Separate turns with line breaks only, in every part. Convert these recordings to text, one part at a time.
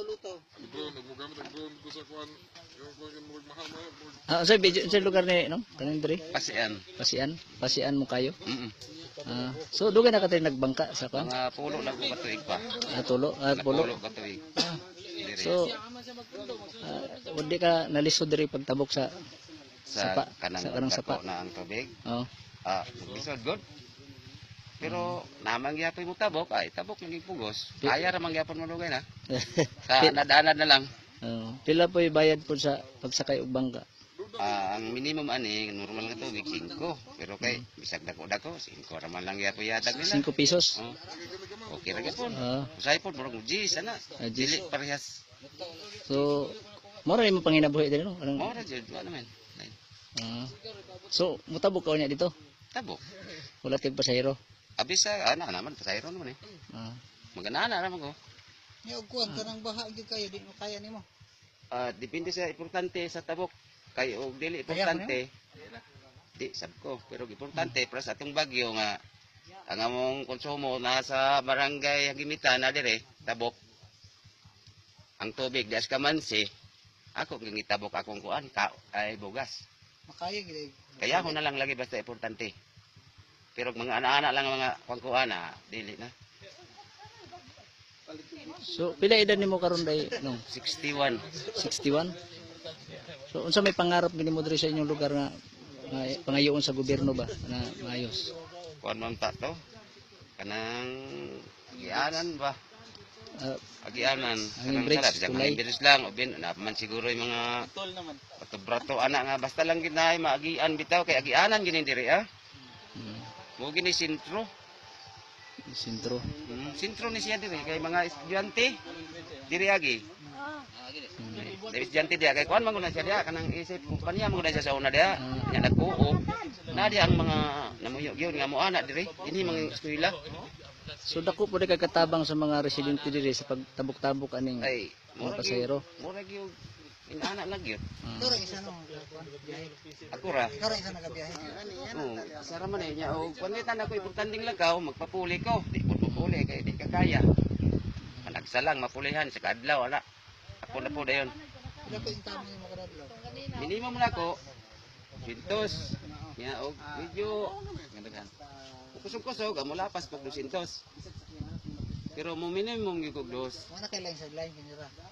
luto-luto.
Drone, nagmugamit ang drone ko sa kuan. Yung kuan yung murag mahal murag-
Ah, sa video sa lugar ni no? Kanin diri.
Pasian.
Pasian, pasian mo kayo.
Mm
Ah, so dugay na ka tayo nagbangka sa kan?
Mga pulo ko katuig pa.
Ah, tulo, ah, pulo.
Pulo katuig. Diri.
So ah, wala ka nalisod diri pagtabok sa
sa
sapa,
kanang
sa kanang sapa.
na ang tubig.
oh.
Ah, lisod good. Pero namang gyapon mo tabok, ay tabok lang pugos. Kaya ra man gyapon mo lugay na. Sa nadaanan na lang.
Oh, pila po bayad po sa pagsakay og bangka?
Ah, ang minimum ani normal nga tubig 5. Pero kay bisag dako dako 5 ra man lang gyapon yatag nila.
5 pesos.
Oh. Okay ra gyapon.
Ah,
Usay po murag sana.
Ah, Gs.
Dili parehas.
so mora mo panginabuhi diri no? Anong,
Mao ra jud wa naman. Ay,
ah. so mutabok ka unya dito.
Tabok.
Wala kay pasahero.
Abis sa ana naman pasayro naman eh.
Ah.
Magana na naman ko.
Ni og kuan kanang baha gyud kayo di mo kaya nimo.
Ah, depende sa importante sa tabok. Kay og dili importante. Di sab ko, pero importante para sa atong bagyo nga ang among konsumo nasa barangay Hagimitan na dire, tabok. Ang tubig das kamansi. Ako gitabok akong kuan ka ay bugas.
Makaya gyud.
Kaya ako na lang lagi basta importante. Pero mga ana-ana lang ang mga kuan na dili na.
So pila edad nimo karon day no?
61.
61. So unsa may pangarap gini mo diri sa inyong lugar nga nga pangayoon sa gobyerno ba na maayos?
Kuan man ta to. Kanang agianan ba?
Ah,
Agianan.
Ang
Kanang
bridge,
sarap. Sa
tulay.
mga bilis lang. O bin, napaman siguro yung mga
Tol naman.
brato anak nga. Basta lang ginay, maagian bitaw. Kay agianan gini diri ah.
Hmm,
Mo gini sintro.
sentro.
Hmm, sintro ni siya diri. Kay mga estudyante. Diri agi.
Hmm.
Diri estudyante dia. Kay kuan manguna siya dia. Kanang isip kumpanya manguna siya sa una dia. Nya nagkuog. Na dia ang mga namuyo gyud nga mo anak diri. Ini mga eskwela.
So dako po kay katabang sa mga residente diri sa pagtabok-tabok aning
Ay,
mga pasahero.
Mura gyud. Inaana lang.
Ah.
Doro isa no.
Ako ra.
Isa nagabiyahe.
Oo, sara man eh niya. O, pangitan ako importanteng lagaw, magpapuli ko. Di ko pupuli, kaya di ka kaya. Managsa lang, mapulihan sa kadlaw, wala. Ako na po dayon.
Ila ko yung tama yung makadadlaw.
Minimum na ako, pintos. Niya, o, medyo, gandagan. Kusog-kusog, amo lapas pag 200. Pero mo minimum yung kog dos.
Mana kay line sa line.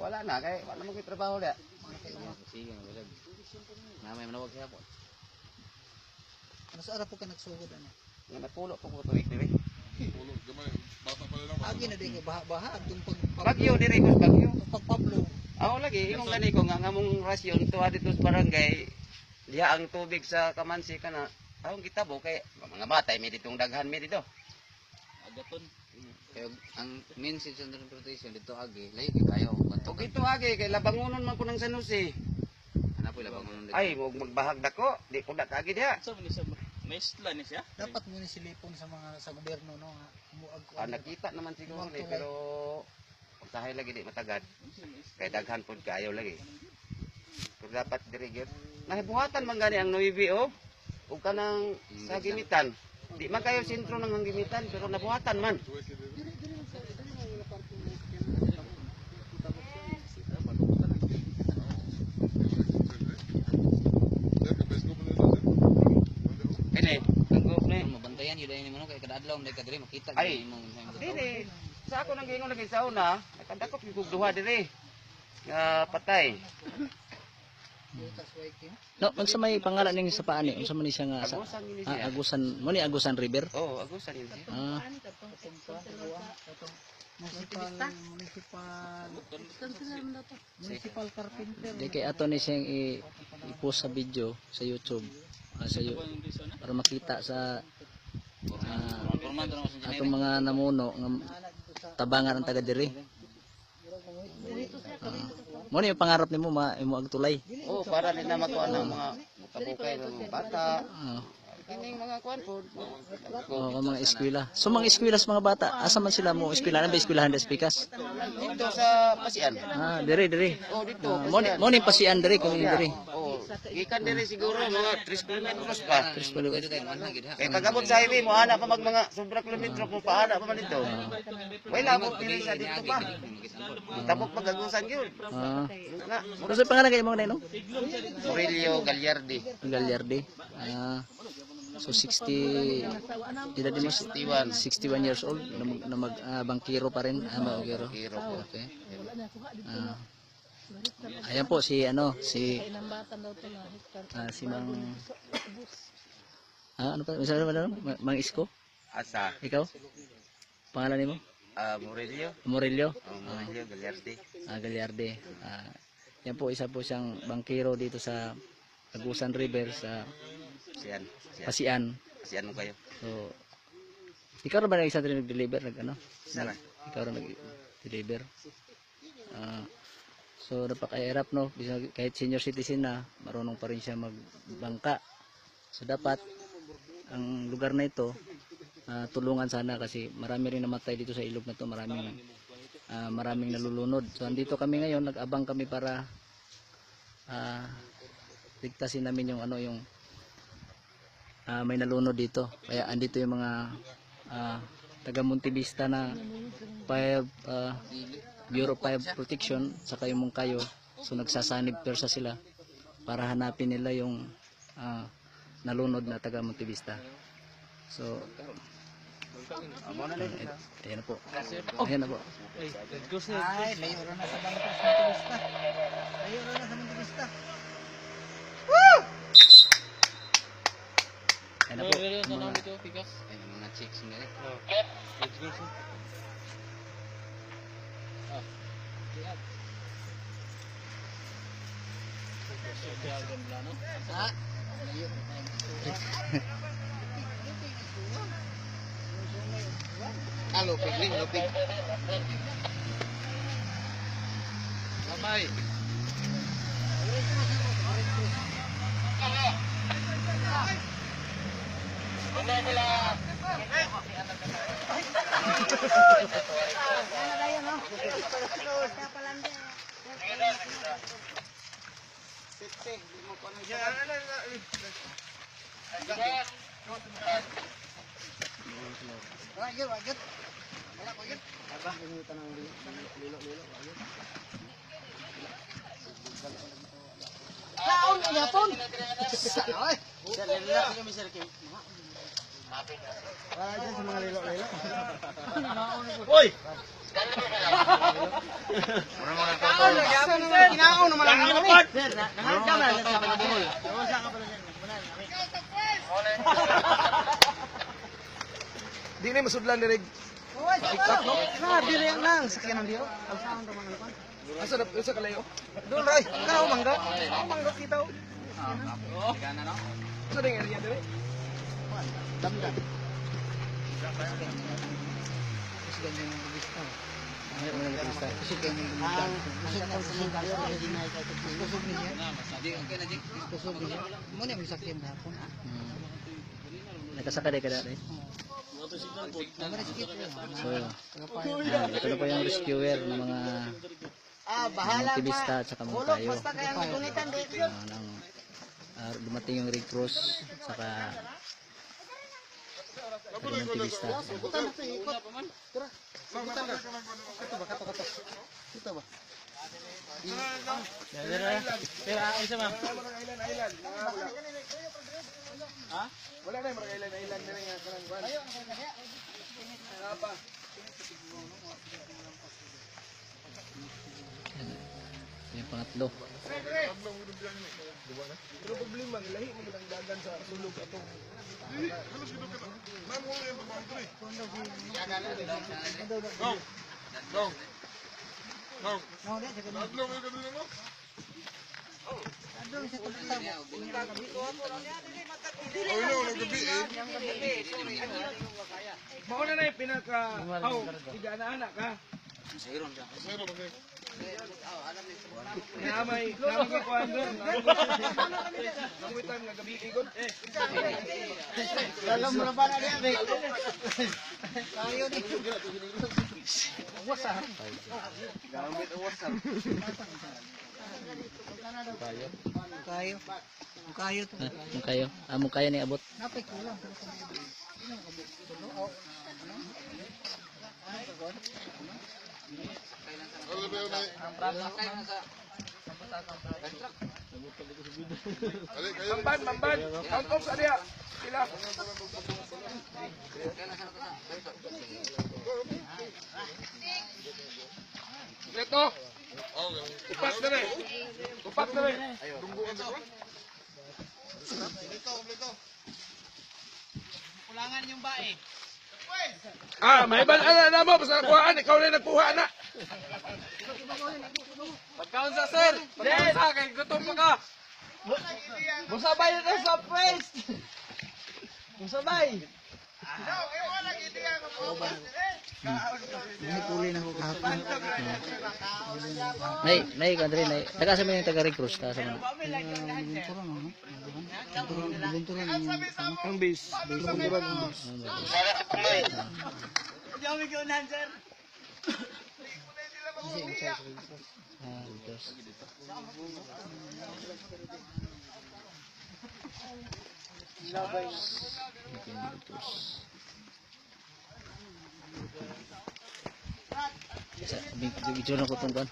Wala na, kaya wala mo ko'y trabaho da. Sige, wala. Mamay manawag siya po.
Ano sa ara po ka nagsugod ano?
Nga napulo po ko tuwik diri.
Ulo, gamay. Bata pa lang.
Agi na din kay baha-baha adtong pag
Bagyo diri ko, bagyo.
pag Pablo.
Ako lagi, ingong gani ko nga ngamong rasyon to dito sa barangay. Diha ang tubig sa kamansi kana. Taong kita bo kay mga bata may ditong daghan mi dito.
agaton kaya ang main sa transportation dito agi kay kayo
Ug ito agi kay labangonon man ko ng Sanusi.
ana po labang unon dito
Ay, mo magbahag dako, di ko na kagi diha.
sa man siya may isla ni siya
Dapat mo ni silipon sa mga sa gobyerno no nga muag ko.
Ah, nakita naman siguro ni pero usahay lagi di matagad. Kay daghan pud kaayo lagi. Pero dapat diri gyud. Nahibuhatan man gani ang Nuibi oh. Ug kanang sa gimitan. Di man kayo sentro ng gimitan pero nabuhatan man.
Dahil ka best ko pa nila.
Kini, ang group ni.
Ano, mabantayan yun dahil mo no kay kada adlaw mo kadiri makita
Ay.
gyud imong
Dili. Sa ako nang gingon lagi sa una, nakadakop yung duha diri. Nga patay.
No, unsa may pangalan ning sa paan ni? Unsa man ni siya nga sa
Agusan gini
ah,
siya.
Agusan, mo ni Agusan River?
Oh, agusan yun siya.
Ah,
Municipal municipal municipal carpenter.
di kay ato ni siyang i- i-post sa video sa YouTube. Ah, sa para makita sa
sa
atong mga namuno nga tabangan ang taga diri. Ah, mo ni yung pangarap nimo ma imo agtulay.
Oh, para na makuha ng mga kabukay ng mga bata.
Ah,
Kining mga kuan po.
oh, mga eskwela. So mga eskwela sa mga bata, asa man sila mo eskwela na ba eskwelahan des Pikas?
Dito sa Pasian.
Ah, diri diri.
Oh, dito.
Mo ni mo ni pasian diri kung diri.
Gikan diri siguro mga 3 kilometros pa.
Tres palo.
Pwede tayo manhag gid ha.
Kay pagabot sa highway mo ana pa mag mga sobra kilometro kung paana pa man dito. Wala mo pili sa dito pa. Tapok magagusan gyud.
Ah. Ano sa pangalan kayo mga no?
Murillo Gallardi.
Gagliardi. Ah. So 60 edad mo
61.
61 years old na, mag, na mag ah, bangkiro pa rin ah, bangkiro. Okay. Ah. Ayan po si ano si ah, si Mang Ah, ano pa? Isa ba ano? Ma- Mang Isko?
Asa?
Ikaw? Pangalan mo?
Ah, Murillo.
Murillo?
Oh, Murillo Gallardi.
Ah, Gagliarde. Ah, yan po isa po siyang bangkiro dito sa Agusan River sa.
Siyan.
Pasian.
Siyan mo kayo.
So, ikaw na ba nag-isa rin nag-deliver? Nag, ano?
Sana.
Ikaw na nag-deliver. Ah, so, napakahirap, no? Kahit senior citizen na, marunong pa rin siya magbangka. So, dapat, ang lugar na ito, ah, tulungan sana kasi marami rin namatay dito sa ilog na to. Maraming, ah, maraming nalulunod. So, andito kami ngayon, nag-abang kami para ah, ligtasin namin yung ano, yung ah, may nalunod dito. Kaya andito yung mga ah, taga Montevista na fire, ah, Bureau of Fire Protection saka yung Mungkayo. So nagsasanib persa sila para hanapin nila yung ah, nalunod na taga Montevista. So ayan, ayan na po. Ayan na po.
Ay, layo na sa bangka sa turista. Layo na sa mga turista.
Ayan na po.
Ay,
Mga-
mga chicks Ờ. Ah, Alo, pigling, no pig. Bye-bye. Bye-bye. Lupig rin, lupig. Babay.
Wagit, wagit. Laon na yapon. Ay. Sir, relax kami sir kay. Wala dyan sa mga lilo-lilo. Hoy! Kinaon naman ang kami. Sir, nangarap ka na sa mga. Nawasa ka pala sir.
Di na masudlan direk.
TikTok no? Na, dire lang. Sakyan ng diro. Ang sound naman ano
Asa na asa kalayo?
Doon ray, kau mangga. Mangga kita.
Asa ding area dire?
Damdan. Kasi ganyan yung gusto.
Ayan, mga nagkista.
Kasi ganyan yung gusto. Kasi ganyan yung gusto. Kasi ganyan yung gusto. Kusog niya.
Di, okay na, Jing.
Kusog niya. Muna yung sakyan hapon.
Hmm. Nakasakay ka dati.
Namarisip yun.
So, ah, ito na po yung rescuer ng mga
Ah, bahala
Montevista at saka Montayo.
Basta kaya magunitan dito.
Ah, nang ah, dumating yung Red Cross saka taga Montevista.
Ikutan na ito, ikot. Tara. Ikutan na. Ito ba, kato, kato. Ito ba?
Wala na mga island island dire nga kanang kwan.
Yung pangatlo.
Pero problema lahi mo ang dagan sa sulog atong
Go! Go! Go!
No, di, sige.
Tatlo kayo kanina mo?
Doon sa tabi.
Oh, yun, walang gabi eh.
Mao na na pinaka aw tiga na anak ka.
Sayron siya.
Sino ba kayo?
Namay namay ka kuan doon. Nanguitan nga gabi igod.
Alam mo ba na diyan? Tayo ni. Wasa.
Gamit WhatsApp.
Kayo.
Kayo. Kayo to.
Kayo? Ah, kayo ni abot.
Napay ko lang.
Ano ba yun ay?
Kayo na sa
Ali, kayo.
Mamban, mamban. Count off sa diya. Sila. Ito.
Yung
Tupat na rin. Tupat na rin.
dungguan sa kwan.
Ah, may balaan na mo. Basta nakuhaan. Ikaw na yung nagkuha na. Pagkaon sa sir. Pagkaon sa akin. Gutom pa ka. Musabay na tayo sa face. Musabay.
Nay, nay, Andre, nay. Taga sa mga taga Red Cruz, taga sa mga.
Bunturan? Bunturan, bunturan ang
Ang base. Bunturan ang base.
Ah, Diyos. Sa video na ko tong kan.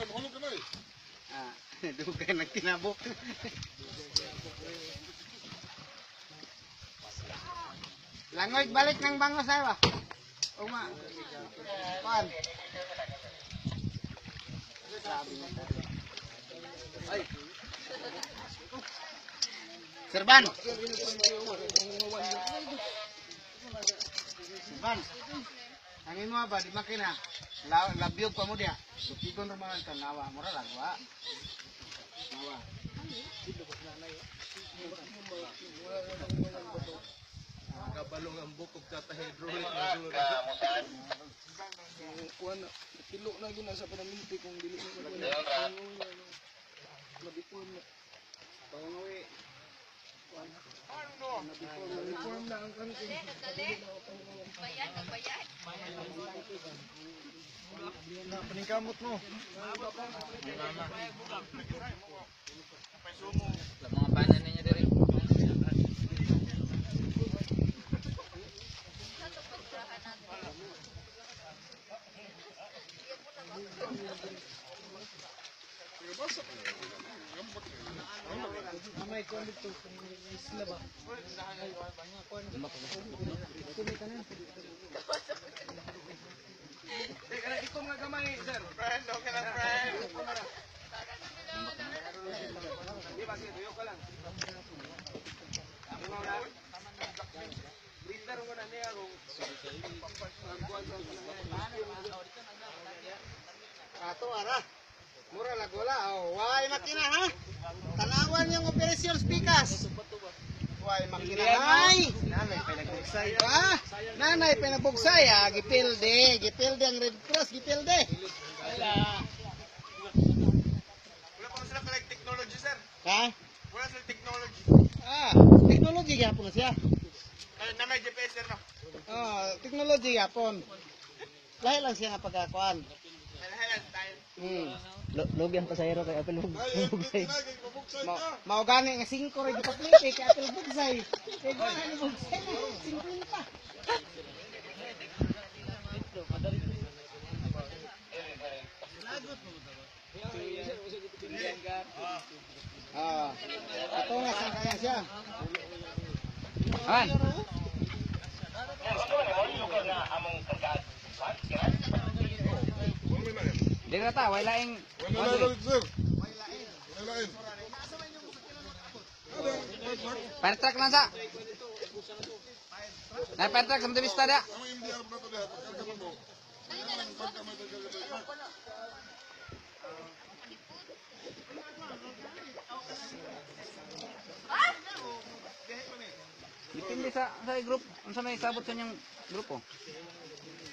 Ay, mahulog ka na eh.
Ah, dugay nagtinabok. Langoy balik ng bangos ay ba? Uma. Ay. Serban. Serban. Ang imo ba di makina? La labyog pa mo dia. Sukigon rumahan ka nawa mo ra lagwa. Nawa.
Kabalong bukog sa hydraulic na dulo. Kuha na. Tilo na guna sa panaminti kung dili na ko na. Nabipon na. Pangawi. Nabipon na ang kankin. Paningkamot mo.
mga banan ninyo diri.
Mamay ko dito kung isla ba.
Eh, kana ikom nga gamay, sir. Friend, okay na, friend. Di ba, sir? Tuyo ka lang. Ako nga na. Blinder ko na niya kung pagkuhan sa
Ato ara. Mura lagola. Oh, why makina ha? Tanawan yung operasyon speakers. Why makina ay? Nanay pinabugsay. Ah, nanay pinabugsay ah, gipilde, gipilde ang Red Cross, gipilde.
Wala pa sila pala technology, sir.
Ha?
Wala sila technology.
Ah, technology gyapon siya.
Eh, na may GPS, sir, no?
Oh, technology gyapon. Lahi lang siya nga pagkakuan.
Kailangan tayo.
Hmm.
Lugi ang pasahero kay Apple Hug.
Ay, yung pinagay, mabugsay
Ma
ka.
mao gani nga 5 ra gipaplite kay Apple Bugsay. Kay gani ni Bugsay 50. Ah, ato nga sa kanya siya.
Han. Dili ra ta, way laing
Wala na lang, sir. Wala lain.
fire truck lang sa. Na fire truck sa vista da.
Na.
Depende sa sa group, unsa may sabot sa inyong grupo.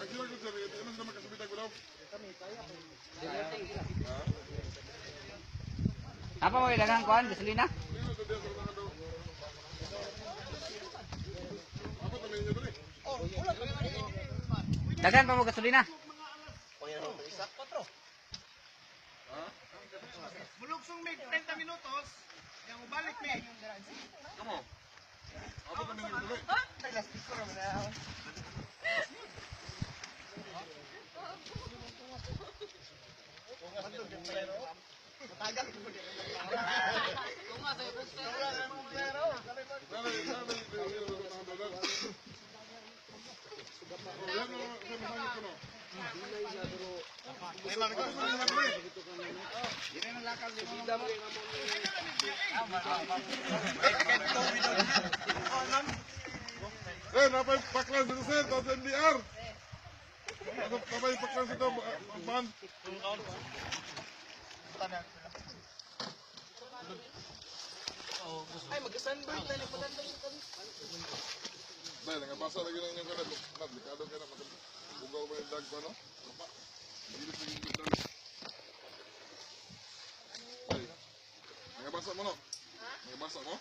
Ko, sir. Ilan sa makasabitag ko daw?
Apa mo dagang kuan gasolina? Daghan pa mo gasolina.
Mulugsong may 30 minutos, yung balik may.
Kamo. Apa kami ng? Dali, dali, dali, dali, dali. Oh, yan, oh, yan, mahangit ko, no? Eh, napay paklan dito sir, tapos NDR. Ano, napay paklan dito, ban. Dahil, nangabasa lagi ng inyong kanan. Delikado ka na, bugaw mo yung dag ko, no? Bilis na yung bitan. Ay, nangabasa mo, no? Nangabasa mo?